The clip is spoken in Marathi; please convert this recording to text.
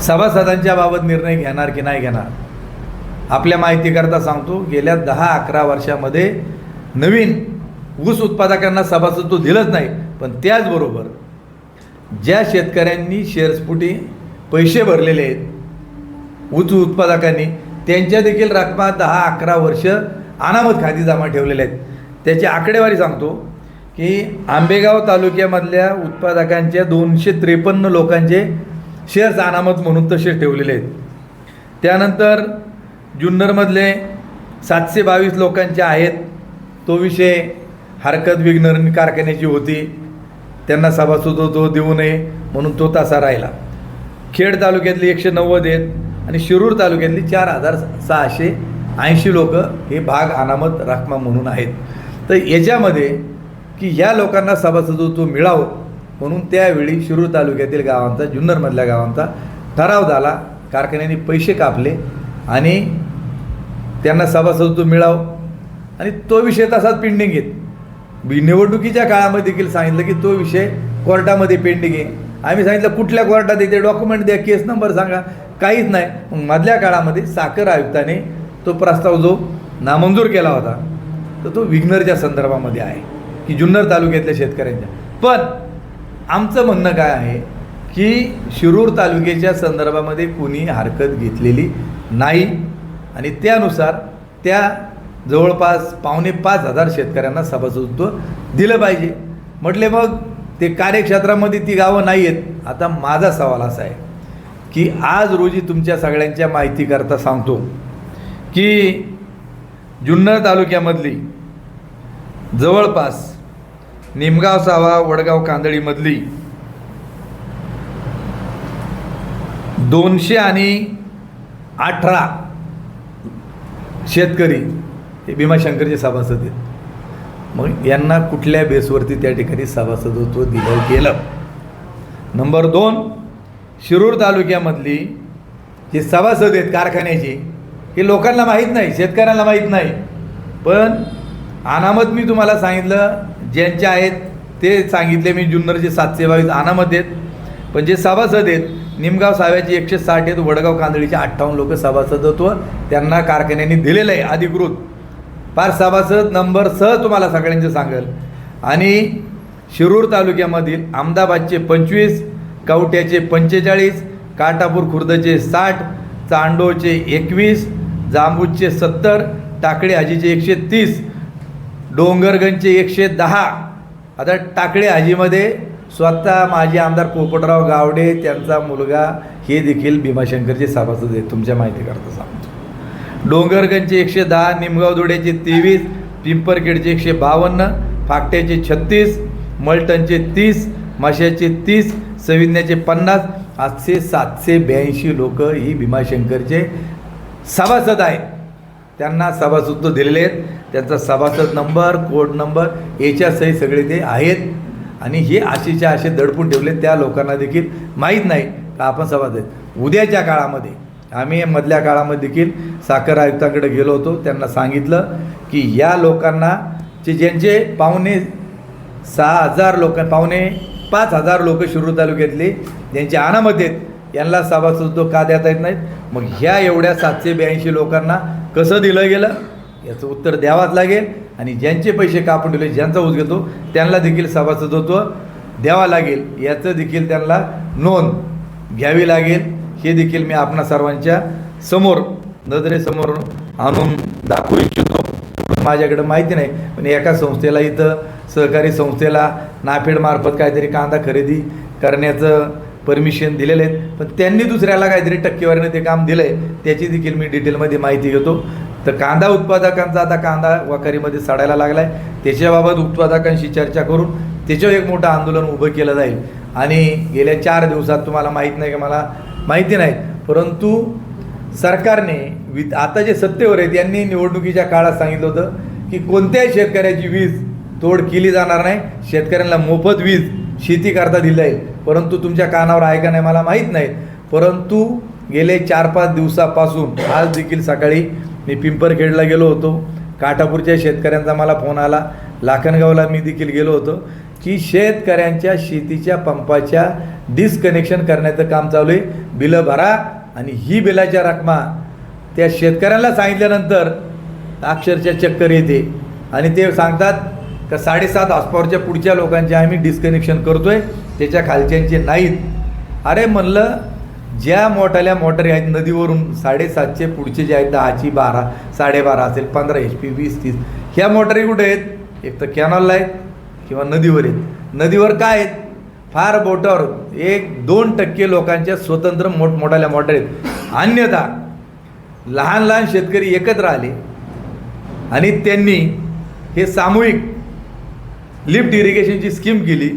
सभासदांच्या बाबत निर्णय घेणार की नाही घेणार? आपल्या माहितीकरता सांगतो गेल्या दहा अकरा वर्षामध्ये नवीन ऊस उत्पादकांना सभासदत्व दिलंच नाही. पण त्याचबरोबर ज्या शेतकऱ्यांनी शेअर्सपुटी पैसे भरलेले आहेत ऊस उत्पादकांनी त्यांच्या देखील रकमा दहा अकरा वर्ष अनामत खाती जमा ठेवलेल्या आहेत. त्याची आकडेवारी सांगतो की आंबेगाव तालुक्यामधल्या उत्पादकांच्या दोनशे त्रेपन्न लोकांचे शेअर्स अनामत म्हणून तसे ठेवलेले आहेत. त्यानंतर जुन्नरमधले सातशे बावीस लोकांचे आहेत. तो विषय हरकत विघ्न कारखान्याची होती. त्यांना सभासदत्व देऊ नये म्हणून तो तसा राहिला. खेड तालुक्यातली एकशे नव्वद आहेत आणि शिरूर तालुक्यातली चार हजार सहाशे ऐंशी लोक हे भाग अनामत राखमा म्हणून आहेत. तर याच्यामध्ये की ह्या लोकांना सभासदत्व मिळावं म्हणून त्यावेळी शिरूर तालुक्यातील गावांचा जुन्नरमधल्या गावांचा ठराव झाला. कारखान्याने पैसे कापले आणि त्यांना सभासदत्व मिळावं. आणि तो विषय तसाच पेंडिंग आहे. निवडणुकीच्या काळामध्ये देखील सांगितलं की तो विषय कोर्टामध्ये पेंडिंग आहे. आम्ही सांगितलं कुठल्या कोर्टात येते डॉक्युमेंट द्या केस नंबर सांगा. काहीच नाही. मग मधल्या काळामध्ये साखर आयुक्ताने तो प्रस्ताव जो नामंजूर केला होता तर तो विघ्नरच्या संदर्भामध्ये आहे की जुन्नर तालुक्यातल्या शेतकऱ्यांच्या. पण आमचं म्हणणं काय आहे की शिरूर तालुक्याच्या संदर्भामध्ये कुणी हरकत घेतलेली नाही. आणि त्यानुसार त्या जवळपास पावणे पाच हजार शेतकऱ्यांना सभासदत्व दिलं पाहिजे. म्हटले मग ते कार्यक्षेत्रामध्ये ती गावं नाही आहेत. आता माझा सवाल असा आहे की आज रोजी तुमच्या सगळ्यांच्या माहितीकरता सांगतो की जुन्नर तालुक्यामधली जवळपास निमगाव सावा वडगाव कांदळीमधली दोनशे आणि अठरा शेतकरी हे भीमाशंकरचे सभासद आहेत. मग यांना कुठल्या बेसवरती त्या ठिकाणी सभासदत्व दिलं गेलं? नंबर दोन शिरूर तालुक्यामधली जे सभासद आहेत कारखान्याची हे लोकांना माहीत नाही शेतकऱ्यांना माहीत नाही. पण अनामत मी तुम्हाला सांगितलं ज्यांचे आहेत ते सांगितले मी जुन्नरचे सातशे बावीस अनामत आहेत पण जे सभासद आहेत निमगाव साव्याचे एकशे साठ आहेत वडगाव कांदळीचे अठ्ठावन्न लोक सभासदत्व त्यांना कारखान्याने दिलेलं आहे अधिकृत. पार सभासद नंबर सह तुम्हाला सगळ्यांचे सांगेल. आणि शिरूर तालुक्यामधील अहमदाबादचे पंचवीस कवट्याचे पंचेचाळीस काटापूर खुर्दचे साठ चांडोचे एकवीस जांबूजचे सत्तर टाकडे आजीचे एकशे तीस डोंगरगंजचे एकशे दहा. आता टाकळे हाजीमध्ये स्वतः माजी आमदार पोपटराव गावडे त्यांचा मुलगा हे देखील भीमाशंकरचे सभासद आहेत. तुमच्या माहितीकरता सांगतो. डोंगरगंजचे एकशे दहा निमगाव धुड्याचे तेवीस पिंपरखेडचे एकशे बावन्न फाकट्याचे छत्तीस मलटणचे तीस माश्याचे तीस सविन्याचे पन्नास आठशे सातशे ब्याऐंशी लोक ही भीमाशंकरचे सभासद आहेत. त्यांना सभासदत्व दिलेले आहेत. त्यांचा सभासद नंबर कोड नंबर याच्या सही सगळे ते आहेत. आणि हे आशेच्या आशे दडपून ठेवले त्या लोकांना देखील माहीत नाही का आपण सभासद आहेत. उद्याच्या काळामध्ये आम्ही मधल्या काळामध्ये देखील साखर आयुक्तांकडे गेलो होतो त्यांना सांगितलं की या लोकांना जे ज्यांचे पाहुणे सहा हजार लोक पाहुणे पाच हजार लोक शिरूर तालुक्यातले ज्यांचे अनामत आहेत यांना सभासदत्व का देता येत नाहीत? मग ह्या एवढ्या सातशे ब्याऐंशी लोकांना कसं दिलं गेलं? याचं उत्तर द्यावाच लागेल. आणि ज्यांचे पैसे कापून ठेवले ज्यांचा ऊस घेतो त्यांना देखील सभासदत्व द्यावा लागेल. याचं देखील त्यांना नोंद घ्यावी लागेल. हे देखील मी आपणा सर्वांच्या समोर नजरेसमोर आणून दाखवू इच्छितो. माझ्याकडं माहिती नाही पण एका संस्थेला इथं सहकारी संस्थेला नाफेडमार्फत काहीतरी कांदा खरेदी करण्याचं परमिशन दिलेलं आहे पण त्यांनी दुसऱ्याला काहीतरी टक्केवारीने ते काम दिलं आहे त्याची देखील मी डिटेलमध्ये माहिती घेतो. तर कांदा उत्पादकांचा आता कांदा वाखारीमध्ये सडायला लागला आहे त्याच्याबाबत उत्पादकांशी चर्चा करून त्याच्यावर एक मोठं आंदोलन उभं केलं जाईल. आणि गेल्या चार दिवसात तुम्हाला माहीत नाही का मला? माहिती नाही. परंतु सरकारने वि आता जे सत्तेवर आहेत यांनी निवडणुकीच्या काळात सांगितलं होतं की कोणत्याही शेतकऱ्याची वीज तोड केली जाणार नाही. शेतकऱ्यांना मोफत वीज शेती करता दिली जाईल. परंतु तुमच्या कानावर आहे का नाही मला माहीत नाही. परंतु गेले चार पाच दिवसापासून आज देखील सकाळी मी पिंपरखेडला गेलो होतो. काठापूरच्या शेतकऱ्यांचा मला फोन आला. लाखनगावला मी देखील गेलो होतो की शेतकऱ्यांच्या शेतीच्या पंपाच्या डिस्कनेक्शन करण्याचं काम चालू आहे. बिलं भरा आणि ही बिलाच्या रकमा त्या शेतकऱ्याला सांगितल्यानंतर अक्षरशः चक्कर येते. आणि ते सांगतात का साडेसात हॉस्पॉवरच्या पुढच्या लोकांचे आम्ही डिस्कनेक्शन करतो आहे त्याच्या खालच्यांचे नाहीत. अरे म्हणलं ज्या मोठाल्या मोटारी आहेत नदीवरून साडेसातचे पुढचे जे आहेत दहाची बारा साडेबारा असेल पंधरा एच पी वीस तीस ह्या मोटरी कुठे आहेत? एक तर कॅनॉलला आहेत किंवा नदीवर आहेत. नदीवर काय आहेत? फार बोटावर एक दोन टक्के लोकांच्या स्वतंत्र मोठमोठ्याल्या मोटारी आहेत. अन्यथा लहान लहान शेतकरी एकत्र आले आणि त्यांनी हे सामूहिक लिफ्ट इरिगेशनची स्कीम केली.